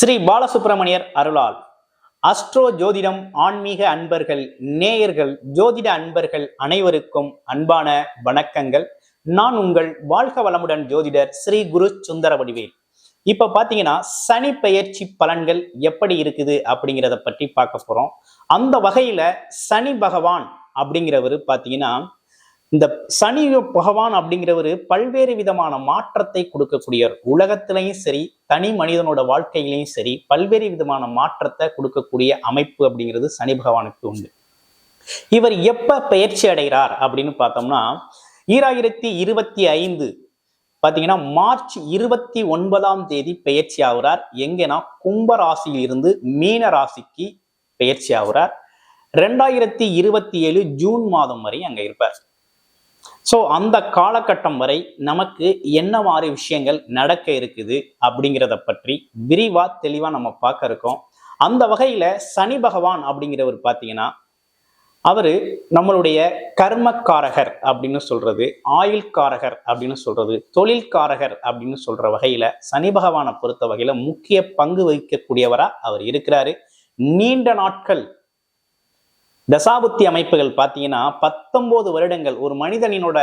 ஸ்ரீ பாலசுப்பிரமணியர் அருளால். அஸ்ட்ரோ ஜோதிடம் ஆன்மீக அன்பர்கள் நேயர்கள் ஜோதிட அன்பர்கள் அனைவருக்கும் அன்பான வணக்கங்கள். நான் உங்கள் வாழ்க வளமுடன் ஜோதிடர் ஸ்ரீ குரு சுந்தர வடிவேல். இப்ப பாத்தீங்கன்னா சனி பெயர்ச்சி பலன்கள் எப்படி இருக்குது அப்படிங்கிறத பற்றி பார்க்க போறோம். அந்த வகையில சனி பகவான் அப்படிங்கிறவர் பாத்தீங்கன்னா இந்த சனி பகவான் அப்படிங்கிறவர் பல்வேறு விதமான மாற்றத்தை கொடுக்கக்கூடியவர். உலகத்திலையும் சரி தனி மனிதனோட வாழ்க்கையிலையும் சரி பல்வேறு விதமான மாற்றத்தை கொடுக்கக்கூடிய அமைப்பு அப்படிங்கிறது சனி பகவானுக்கு உண்டு. இவர் எப்ப பயிற்சி அடைகிறார் அப்படின்னு பார்த்தோம்னா ஈராயிரத்தி இருபத்தி ஐந்து பாத்தீங்கன்னா மார்ச் இருபத்தி ஒன்பதாம் தேதி பெயர்ச்சி ஆகுறார். எங்கன்னா கும்ப இருந்து மீன ராசிக்கு பெயர்ச்சி ஆகுறார். ரெண்டாயிரத்தி இருபத்தி ஏழு ஜூன் மாதம் வரை அங்க இருப்பார். ஸோ அந்த காலகட்டம் வரை நமக்கு என்ன மாதிரி விஷயங்கள் நடக்க இருக்குது அப்படிங்கிறத பற்றி விரிவா தெளிவா நம்ம பார்க்க இருக்கோம். அந்த வகையில சனி பகவான் அப்படிங்கிறவர் பார்த்தீங்கன்னா அவரு நம்மளுடைய கர்மக்காரகர் அப்படின்னு சொல்றது ஆயுள்காரகர் அப்படின்னு சொல்றது தொழில்காரகர் அப்படின்னு சொல்ற வகையில சனி பகவானை பொறுத்த வகையில முக்கிய பங்கு வகிக்கக்கூடியவரா அவர் இருக்கிறாரு. நீண்ட நாட்கள் தசாபுத்தி அமைப்புகள் பார்த்தீங்கன்னா பத்தொன்பது வருடங்கள். ஒரு மனிதனினோட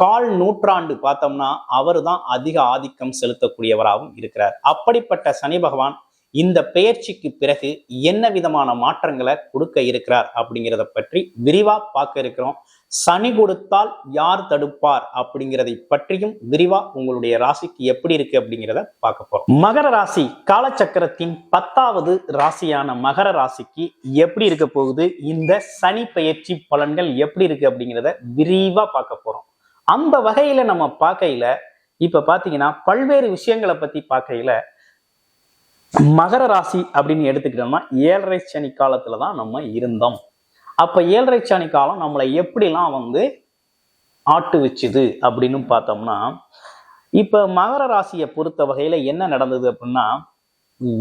கால் நூற்றாண்டு பார்த்தோம்னா அவர் தான் அதிக ஆதிக்கம் செலுத்தக்கூடியவராகவும் இருக்கிறார். அப்படிப்பட்ட சனி பகவான் இந்த பெயர்ச்சிக்கு பிறகு என்ன விதமான மாற்றங்களை கொடுக்க இருக்கிறார் அப்படிங்கிறத பற்றி விரிவா பார்க்க இருக்கிறோம். சனி கொடுத்தால் யார் தடுப்பார் அப்படிங்கிறதை பற்றியும் விரிவா உங்களுடைய ராசிக்கு எப்படி இருக்கு அப்படிங்கிறத பார்க்க போறோம். மகர ராசி காலச்சக்கரத்தின் பத்தாவது ராசியான மகர ராசிக்கு எப்படி இருக்க போகுது? இந்த சனி பயிற்சி பலன்கள் எப்படி இருக்கு அப்படிங்கிறத விரிவா பார்க்க போறோம். அந்த வகையில நம்ம பார்க்கையில இப்ப பாத்தீங்கன்னா பல்வேறு விஷயங்களை பத்தி பார்க்கையில மகர ராசி அப்படின்னு எடுத்துக்கிட்டோம்னா ஏழரை சனி காலத்துல தான் நம்ம இருந்தோம். அப்ப ஏழரை சனி காலம் நம்மளை எப்படிலாம் வந்து ஆட்டு வச்சுது அப்படின்னு பார்த்தோம்னா இப்ப மகர ராசியை பொறுத்த வகையில என்ன நடந்தது அப்படின்னா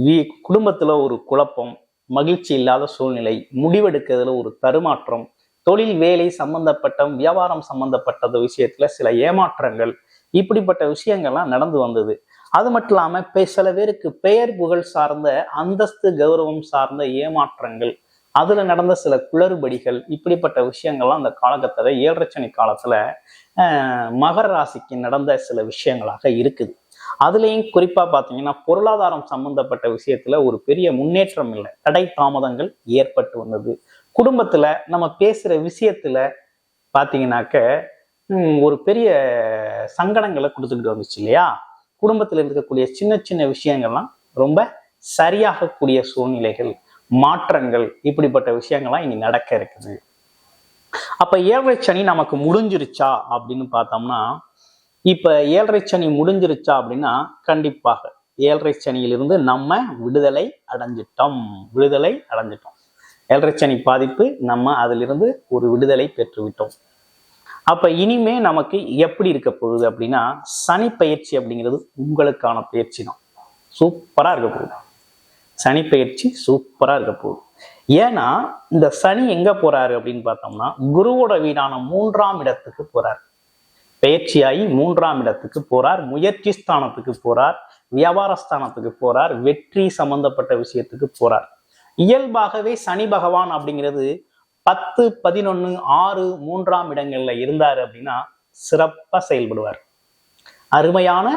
வீ- குடும்பத்துல ஒரு குழப்பம் மகிழ்ச்சி இல்லாத சூழ்நிலை முடிவெடுக்கிறதுல ஒரு தருமாற்றம் தொழில் வேலை சம்பந்தப்பட்ட வியாபாரம் சம்பந்தப்பட்ட விஷயத்துல சில ஏமாற்றங்கள் இப்படிப்பட்ட விஷயங்கள்லாம் நடந்து வந்தது. அது மட்டும் இல்லாம சில பேருக்கு பெயர் புகழ் சார்ந்த அந்தஸ்து கௌரவம் சார்ந்த ஏமாற்றங்கள் அதுல நடந்த சில குளறுபடிகள் இப்படிப்பட்ட விஷயங்கள்லாம் அந்த காலகட்டத்துல ஏழரை காலத்தில் காலத்துல மகர ராசிக்கு நடந்த சில விஷயங்களாக இருக்குது. அதுலேயும் குறிப்பாக பார்த்தீங்கன்னா பொருளாதாரம் சம்பந்தப்பட்ட விஷயத்துல ஒரு பெரிய முன்னேற்றம் இல்லை. தடை தாமதங்கள் ஏற்பட்டு வந்தது. குடும்பத்துல நம்ம பேசுற விஷயத்துல பார்த்தீங்கன்னாக்க ஒரு பெரிய சங்கடங்களை கொடுத்துக்கிட்டு வந்துச்சு இல்லையா? குடும்பத்தில் இருக்கக்கூடிய சின்ன சின்ன விஷயங்கள்லாம் ரொம்ப சரியாகக்கூடிய சூழ்நிலைகள் மாற்றங்கள் இப்படிப்பட்ட விஷயங்கள்லாம் இனி நடக்க இருக்குது. அப்ப ஏழரை சனி நமக்கு முடிஞ்சிருச்சா அப்படின்னு பார்த்தோம்னா இப்ப ஏழரை சனி முடிஞ்சிருச்சா அப்படின்னா கண்டிப்பாக ஏழரை சனியிலிருந்து நம்ம விடுதலை அடைஞ்சிட்டோம். விடுதலை அடைஞ்சிட்டோம். ஏழரை சனி பாதிப்பு நம்ம அதிலிருந்து ஒரு விடுதலை பெற்றுவிட்டோம். அப்ப இனிமே நமக்கு எப்படி இருக்க போகுது அப்படின்னா சனி பயிற்சி அப்படிங்கிறது உங்களுக்கான பயிற்சி தான். சூப்பரா இருக்க போகுது. சனி பயிற்சி சூப்பரா இருக்க போகுது. ஏன்னா இந்த சனி எங்க போறாரு அப்படின்னு பார்த்தோம்னா குருவோட வீடான மூன்றாம் இடத்துக்கு போறார். பயிற்சியாகி மூன்றாம் இடத்துக்கு போறார் முயற்சி ஸ்தானத்துக்கு போறார் வியாபார ஸ்தானத்துக்கு போறார் வெற்றி சம்பந்தப்பட்ட விஷயத்துக்கு போறார். இயல்பாகவே சனி பகவான் அப்படிங்கிறது பத்து பதினொன்னு ஆறு மூன்றாம் இடங்கள்ல இருந்தாரு அப்படின்னா சிறப்பா செயல்படுவார். அருமையான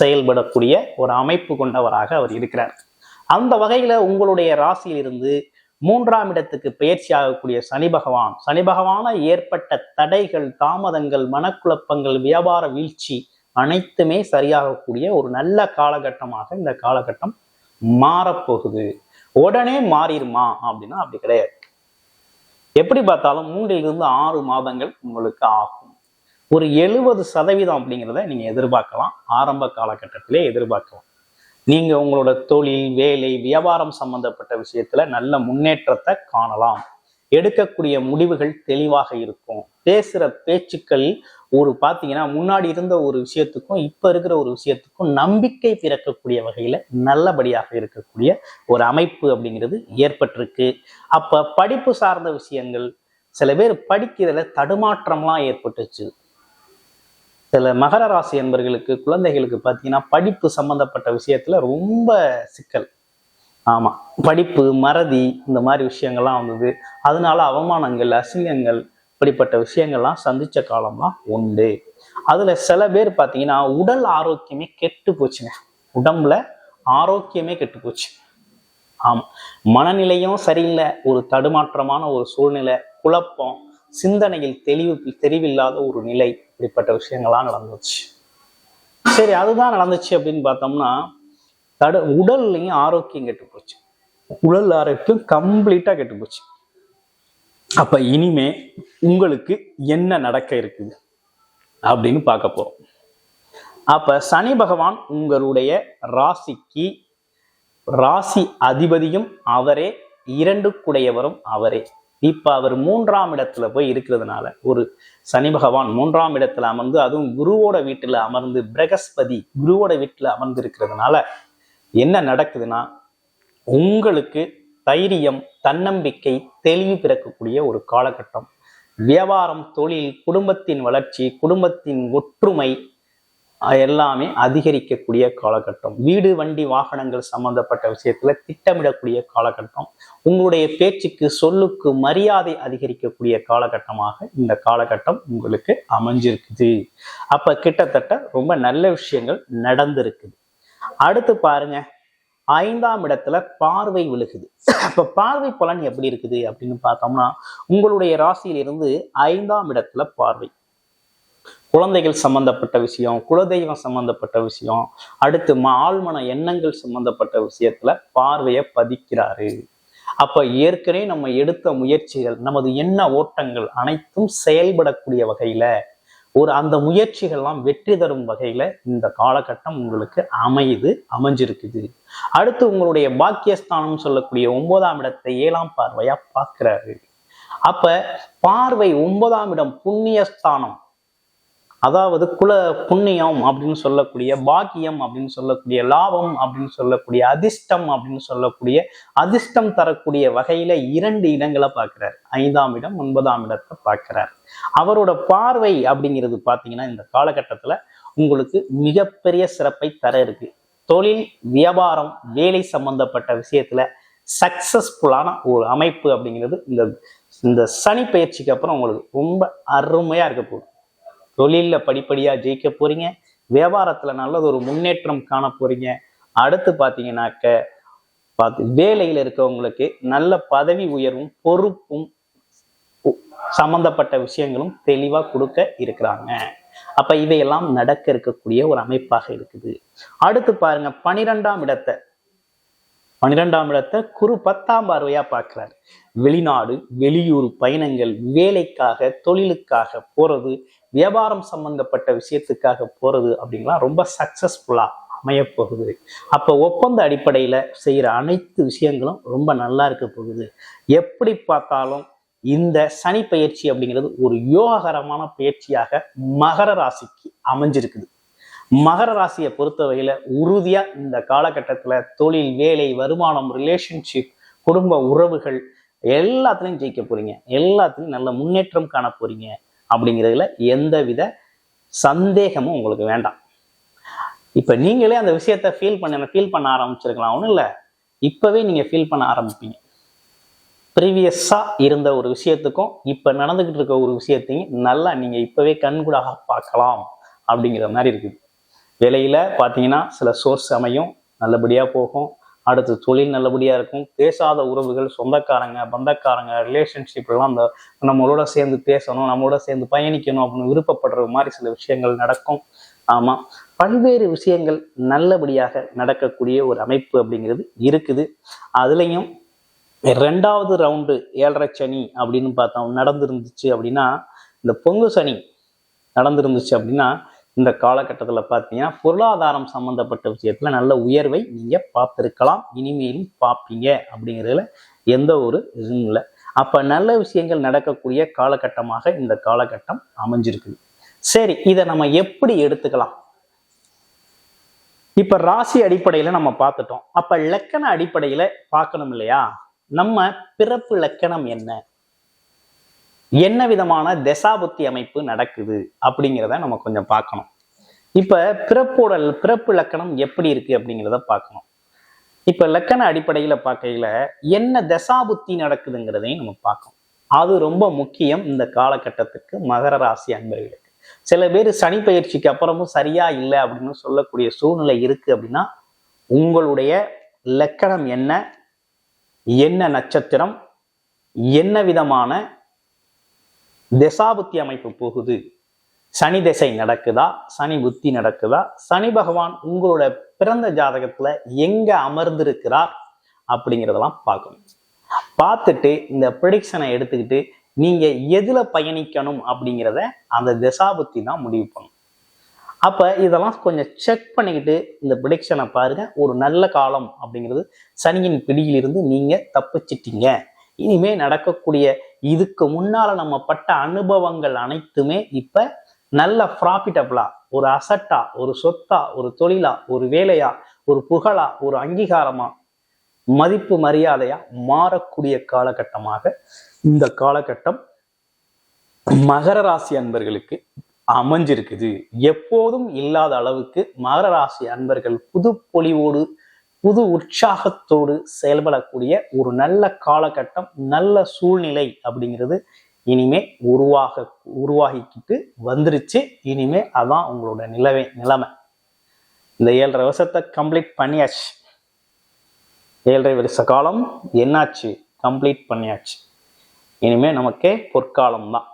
செயல்படக்கூடிய ஒரு அமைப்பு கொண்டவராக அவர் இருக்கிறார். அந்த வகையில உங்களுடைய ராசியிலிருந்து மூன்றாம் இடத்துக்கு பயிற்சி ஆகக்கூடிய சனி பகவான். சனி பகவான ஏற்பட்ட தடைகள் தாமதங்கள் மனக்குழப்பங்கள் வியாபார வீழ்ச்சி அனைத்துமே சரியாகக்கூடிய ஒரு நல்ல காலகட்டமாக இந்த காலகட்டம் மாறப்போகுது. உடனே மாறிடுமா அப்படின்னா அப்படி கிடையாது. எப்படி பார்த்தாலும் மூன்றிலிருந்து ஆறு மாதங்கள் உங்களுக்கு ஆகும். ஒரு எழுபது சதவீதம் அப்படிங்கிறத நீங்க எதிர்பார்க்கலாம். ஆரம்ப காலகட்டத்திலே எதிர்பார்க்கலாம். நீங்க உங்களோட தொழில் வேலை வியாபாரம் சம்பந்தப்பட்ட விஷயத்துல நல்ல முன்னேற்றத்தை காணலாம். எடுக்கக்கூடிய முடிவுகள் தெளிவாக இருக்கும். பேசுற பேச்சுக்கள் ஒரு பார்த்தீங்கன்னா முன்னாடி இருந்த ஒரு விஷயத்துக்கும் இப்ப இருக்கிற ஒரு விஷயத்துக்கும் நம்பிக்கை பிறக்கக்கூடிய வகையில நல்லபடியாக இருக்கக்கூடிய ஒரு அமைப்பு அப்படிங்கிறது ஏற்பட்டிருக்கு. அப்ப படிப்பு சார்ந்த விஷயங்கள் சில பேர் படிக்கிறதுல தடுமாற்றம்லாம் ஏற்பட்டுச்சு. சில மகர ராசி என்பர்களுக்கு குழந்தைகளுக்கு பார்த்தீங்கன்னா படிப்பு சம்பந்தப்பட்ட விஷயத்துல ரொம்ப சிக்கல். ஆமாம் படிப்பு மறதி இந்த மாதிரி விஷயங்கள்லாம் வந்தது. அதனால அவமானங்கள் அசிங்கங்கள் இப்படிப்பட்ட விஷயங்கள்லாம் சந்திச்ச காலம்லாம் உண்டு. அதுல சில பேர் பார்த்தீங்கன்னா உடல் ஆரோக்கியமே கெட்டு போச்சுங்க. உடம்புல ஆரோக்கியமே கெட்டு போச்சு. ஆமாம் மனநிலையும் சரியில்லை. ஒரு தடுமாற்றமான ஒரு சூழ்நிலை குழப்பம் சிந்தனையில் தெளிவு தெளிவில்லாத ஒரு நிலை. இப்படிப்பட்ட விஷயங்கள்லாம் நடந்துச்சு. சரி அதுதான் நடந்துச்சு அப்படின்னு பார்த்தோம்னா தடு உடல்லையும் ஆரோக்கியம் கெட்டு போச்சு உடல் ஆரோக்கியம் கம்ப்ளீட்டா கெட்டு போச்சு அப்ப இனிமே உங்களுக்கு என்ன நடக்க இருக்குது அப்படின்னு பார்க்க போறோம். அப்ப சனி பகவான் உங்களுடைய ராசிக்கு ராசி அதிபதியும் அவரே இரண்டுக்குடையவரும் அவரே. இப்போ அவர் மூன்றாம் இடத்துல போய் இருக்கிறதுனால ஒரு சனி பகவான் மூன்றாம் இடத்துல அமர்ந்து அதுவும் குருவோட வீட்டில் அமர்ந்து பிரகஸ்பதி குருவோட வீட்டில் அமர்ந்து இருக்கிறதுனால என்ன நடக்குதுன்னா உங்களுக்கு தைரியம் தன்னம்பிக்கை தெளிவு பிறக்கக்கூடிய ஒரு காலகட்டம். வியாபாரம் தொழில் குடும்பத்தின் வளர்ச்சி குடும்பத்தின் ஒற்றுமை எல்லாமே அதிகரிக்கக்கூடிய காலகட்டம். வீடு வண்டி வாகனங்கள் சம்பந்தப்பட்ட விஷயத்துல திட்டமிடக்கூடிய காலகட்டம். உங்களுடைய பேச்சுக்கு சொல்லுக்கு மரியாதை அதிகரிக்கக்கூடிய காலகட்டமாக இந்த காலகட்டம் உங்களுக்கு அமைஞ்சிருக்குது. அப்ப கிட்டத்தட்ட ரொம்ப நல்ல விஷயங்கள் நடந்திருக்குது. அடுத்து பாருங்க. ஐந்தாம் இடத்துல பார்வை விழுகுது. அப்ப பார்வை பலன் எப்படி இருக்குது அப்படின்னு பார்த்தோம்னா உங்களுடைய ராசியிலிருந்து ஐந்தாம் இடத்துல பார்வை. குழந்தைகள் சம்பந்தப்பட்ட விஷயம் குலதெய்வம் சம்பந்தப்பட்ட விஷயம் அடுத்து மா- ஆழ்மன எண்ணங்கள் சம்பந்தப்பட்ட விஷயத்துல பார்வையை பதிக்கிறாரு. அப்ப ஏற்கனவே நம்ம எடுத்த முயற்சிகள் நமது எண்ண ஓட்டங்கள் அனைத்தும் செயல்படக்கூடிய வகையில ஒரு அந்த முயற்சிகள்லாம் வெற்றி தரும் வகையில இந்த காலகட்டம் உங்களுக்கு அமையுது அமைஞ்சிருக்குது. அடுத்து உங்களுடைய பாக்கியஸ்தானம் சொல்லக்கூடிய ஒன்பதாம் இடத்தை ஏழாம் பார்வையா பார்க்கிறாரு. அப்ப பார்வை ஒன்பதாம் இடம் புண்ணியஸ்தானம். அதாவது குல புண்ணியம் அப்படின்னு சொல்லக்கூடிய பாக்கியம் அப்படின்னு சொல்லக்கூடிய லாபம் அப்படின்னு சொல்லக்கூடிய அதிர்ஷ்டம் அப்படின்னு சொல்லக்கூடிய அதிர்ஷ்டம் தரக்கூடிய வகையில இரண்டு இடங்களை பார்க்கிறார். ஐந்தாம் இடம் ஒன்பதாம் இடத்தை பார்க்கிறார். அவரோட பார்வை அப்படிங்கிறது பார்த்தீங்கன்னா இந்த காலகட்டத்துல உங்களுக்கு மிகப்பெரிய சிறப்பை தர இருக்கு. தொழில் வியாபாரம் வேலை சம்பந்தப்பட்ட விஷயத்துல சக்சஸ்ஃபுல்லான ஒரு அமைப்பு அப்படிங்கிறது இந்த இந்த சனி பயிற்சிக்கு அப்புறம் உங்களுக்கு ரொம்ப அருமையா இருக்க போகுது. தொழிலில் படிப்படியாக ஜெயிக்க போறீங்க. வியாபாரத்தில் நல்லது ஒரு முன்னேற்றம் காண போறீங்க. அடுத்து பார்த்தீங்கன்னாக்க பார்த்து வேலையில் இருக்கவங்களுக்கு நல்ல பதவி உயர்வும் பொறுப்பும் சம்பந்தப்பட்ட விஷயங்களும் தெளிவாக கொடுக்க இருக்கிறாங்க. அப்ப இவையெல்லாம் நடக்க இருக்கக்கூடிய ஒரு அமைப்பாக இருக்குது. அடுத்து பாருங்க பனிரெண்டாம் இடத்தை. பன்னிரெண்டாம் இடத்தை குரு பத்தாம் பார்வையா பார்க்கிறார். வெளிநாடு வெளியூர் பயணங்கள் வேலைக்காக தொழிலுக்காக போறது வியாபாரம் சம்பந்தப்பட்ட விஷயத்துக்காக போறது அப்படிங்கலாம் ரொம்ப சக்சஸ்ஃபுல்லா அமையப்போகுது. போகுது அப்ப ஒப்பந்த அடிப்படையில செய்யற அனைத்து விஷயங்களும் ரொம்ப நல்லா இருக்க போகுது. எப்படி பார்த்தாலும் இந்த சனி பயிற்சி அப்படிங்கிறது ஒரு யோககரமான பயிற்சியாக மகர ராசிக்கு அமைஞ்சிருக்குது. மகர ராசியை பொறுத்தவரையில உறுதியா இந்த காலகட்டத்துல தொழில் வேலை வருமானம் ரிலேஷன்ஷிப் குடும்ப உறவுகள் எல்லாத்துலையும் ஜெயிக்க போறீங்க. எல்லாத்துலையும் நல்ல முன்னேற்றம் காண போறீங்க அப்படிங்கிறதுல எந்தவித சந்தேகமும் உங்களுக்கு வேண்டாம். இப்ப நீங்களே அந்த விஷயத்த ஃபீல் பண்ண ஃபீல் பண்ண ஆரம்பிச்சிருக்கலாம். ஒன்றும் இல்லை. இப்பவே நீங்க ஃபீல் பண்ண ஆரம்பிப்பீங்க. ப்ரீவியஸா இருந்த ஒரு விஷயத்துக்கும் இப்ப நடந்துகிட்டு இருக்க ஒரு விஷயத்தையும் நல்லா நீங்க இப்பவே கண்கூடாக பார்க்கலாம் அப்படிங்கிற மாதிரி இருக்குது. வேலையில் பார்த்தீங்கன்னா சில சோர்ஸ் அமையும் நல்லபடியாக போகும். அடுத்து தொழில் நல்லபடியாக இருக்கும். பேசாத உறவுகள் சொந்தக்காரங்க பந்தக்காரங்க ரிலேஷன்ஷிப்லாம் அந்த நம்மளோட சேர்ந்து பேசணும் நம்மளோட சேர்ந்து பயணிக்கணும் அப்படின்னு விருப்பப்படுற மாதிரி சில விஷயங்கள் நடக்கும். ஆமாம் பல்வேறு விஷயங்கள் நல்லபடியாக நடக்கக்கூடிய ஒரு அமைப்பு அப்படிங்கிறது இருக்குது. அதுலேயும் ரெண்டாவது ரவுண்டு ஏழரை சனி அப்படின்னு பார்த்தோம் நடந்துருந்துச்சு அப்படின்னா இந்த பொங்கு சனி நடந்திருந்துச்சு அப்படின்னா இந்த காலகட்டத்தில் பார்த்தீங்கன்னா பொருளாதாரம் சம்மந்தப்பட்ட விஷயத்தில் நல்ல உயர்வை நீங்கள் பார்த்துருக்கலாம். இனிமேலும் பார்ப்பீங்க அப்படிங்கிறதுல எந்த ஒரு இதுவும் இல்லை. அப்போ நல்ல விஷயங்கள் நடக்கக்கூடிய காலகட்டமாக இந்த காலகட்டம் அமைஞ்சிருக்குது. சரி இதை நம்ம எப்படி எடுத்துக்கலாம்? இப்ப ராசி அடிப்படையில நம்ம பார்த்துட்டோம். அப்ப லக்கண அடிப்படையில பார்க்கணும் இல்லையா? நம்ம பிறப்பு லக்கணம் என்ன? என்ன விதமான தசாபுத்தி அமைப்பு நடக்குது அப்படிங்கிறத நம்ம கொஞ்சம் பார்க்கணும். இப்ப பிறப்போட பிறப்பு லக்கணம் எப்படி இருக்கு அப்படிங்கிறத பார்க்கணும். இப்ப லக்கண அடிப்படையில பார்க்கையில என்ன தசாபுத்தி நடக்குதுங்கிறதையும் நம்ம பார்க்கணும். அது ரொம்ப முக்கியம் இந்த காலகட்டத்துக்கு மகர ராசி அன்பர்களுக்கு. சில பேர் சனி பயிற்சிக்கு அப்புறமும் சரியா இல்லை அப்படின்னு சொல்லக்கூடிய சூழ்நிலை இருக்கு அப்படின்னா உங்களுடைய லக்கணம் என்ன? என்ன நட்சத்திரம்? என்ன விதமான திசாபுத்தி அமைப்பு போகுது. சனி திசை நடக்குதா? சனி புத்தி நடக்குதா? சனி பகவான் உங்களோட பிறந்த ஜாதகத்துல எங்க அமர்ந்திருக்கிறார் அப்படிங்கிறதெல்லாம் பார்க்கணும். பார்த்துட்டு இந்த ப்ரிடிக்ஷனை எடுத்துக்கிட்டு நீங்க எதுல பயணிக்கணும் அப்படிங்கிறத அந்த திசாபுத்தி தான் முடிவு பண்ணும். அப்ப இதெல்லாம் கொஞ்சம் செக் பண்ணிக்கிட்டு இந்த ப்ரிடிக்ஷனை பாருங்க. ஒரு நல்ல காலம் அப்படிங்கிறது சனியின் பிடியிலிருந்து நீங்க தப்பிச்சிட்டீங்க. இனிமே நடக்கக்கூடிய இதுக்கு முன்னால நம்ம பட்ட அனுபவங்கள் அனைத்துமே இப்ப நல்ல ப்ராஃபிட்டபிளா ஒரு அசட்டா ஒரு சொத்தா ஒரு தொழிலா ஒரு வேலையா ஒரு புகழா ஒரு அங்கீகாரமா மதிப்பு மரியாதையா மாறக்கூடிய காலகட்டமாக இந்த காலகட்டம் மகர ராசி அன்பர்களுக்கு அமைஞ்சிருக்குது. எப்போதும் இல்லாத அளவுக்கு மகர ராசி அன்பர்கள் புது பொலிவோடு புது உற்சாகத்தோடு செயல்படக்கூடிய ஒரு நல்ல காலகட்டம் நல்ல சூழ்நிலை அப்படிங்கிறது இனிமே உருவாக உருவாகிக்கிட்டு வந்துருச்சு. இனிமே அதான் உங்களோட நிலவே நிலைமை. இந்த ஏழரை வருஷத்தை கம்ப்ளீட் பண்ணியாச்சு. ஏழரை வருஷ காலம் என்னாச்சு? கம்ப்ளீட் பண்ணியாச்சு. இனிமே நமக்கே பொற்காலம் தான்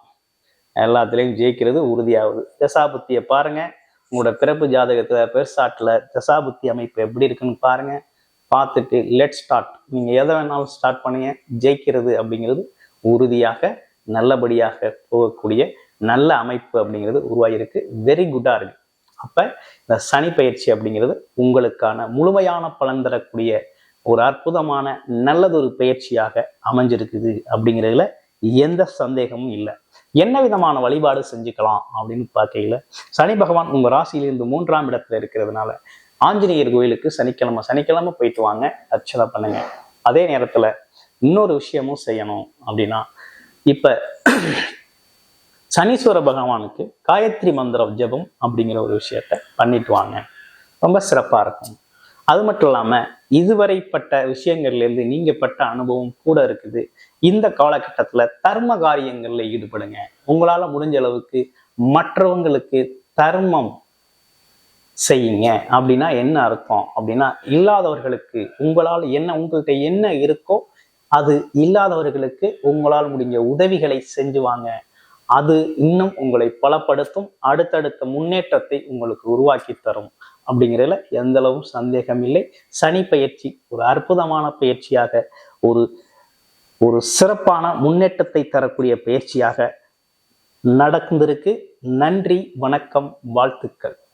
எல்லாத்துலேயும் ஜெயிக்கிறது உறுதியாகுது. தசாபுத்தியை பாருங்கள் உங்களோட பிறப்பு ஜாதகத்துல பெருசாட்டில் தசாபுத்தி அமைப்பு எப்படி இருக்குன்னு பாருங்க. பார்த்துட்டு லெட் ஸ்டார்ட் நீங்க எதை வேணாலும் ஸ்டார்ட் பண்ணுங்க. ஜெயிக்கிறது அப்படிங்கிறது உறுதியாக நல்லபடியாக போகக்கூடிய நல்ல அமைப்பு அப்படிங்கிறது உருவாகியிருக்கு. வெரி குட்டா இருக்கு. அப்ப இந்த சனி பயிற்சி அப்படிங்கிறது உங்களுக்கான முழுமையான பலன் தரக்கூடிய ஒரு அற்புதமான நல்லதொரு பயிற்சியாக அமைஞ்சிருக்குது அப்படிங்கிறதுல எந்த சந்தேகமும் இல்லை. என்ன விதமான வழிபாடு செஞ்சுக்கலாம் அப்படின்னு பார்க்கையில சனி பகவான் உங்க ராசியிலிருந்து மூன்றாம் இடத்துல இருக்கிறதுனால ஆஞ்சநேயர் கோயிலுக்கு சனிக்கிழமை சனிக்கிழமை போயிட்டு வாங்க அர்ச்சனை பண்ணுங்க. அதே நேரத்துல இன்னொரு விஷயமும் செய்யணும் அப்படின்னா இப்ப சனீஸ்வர பகவானுக்கு காயத்ரி மந்திர ஜெபம் அப்படிங்கிற ஒரு விஷயத்த பண்ணிட்டு வாங்க. ரொம்ப சிறப்பா இருக்கும். அது மட்டும் இல்லாமல் இதுவரைப்பட்ட விஷயங்கள்லேருந்து இருந்து பட்ட அனுபவம் கூட இருக்குது. இந்த காலகட்டத்தில் தர்ம காரியங்களில் ஈடுபடுங்க. உங்களால் முடிஞ்ச அளவுக்கு மற்றவங்களுக்கு தர்மம் செய்யுங்க. அப்படின்னா என்ன அர்த்தம்? அப்படின்னா இல்லாதவர்களுக்கு உங்களால் என்ன உங்கள்கிட்ட என்ன இருக்கோ அது இல்லாதவர்களுக்கு உங்களால் முடிஞ்ச உதவிகளை செஞ்சு வாங்க. அது இன்னும் உங்களை பலப்படுத்தும். அடுத்தடுத்த முன்னேற்றத்தை உங்களுக்கு உருவாக்கி தரும். அப்படிங்கிறதுல எந்த அளவும் சந்தேகம் இல்லை சனி பயிற்சி ஒரு அற்புதமான பயிற்சியாக ஒரு ஒரு சிறப்பான முன்னேற்றத்தை தரக்கூடிய பயிற்சியாக நடந்திருக்கு. நன்றி வணக்கம் வாழ்த்துக்கள்.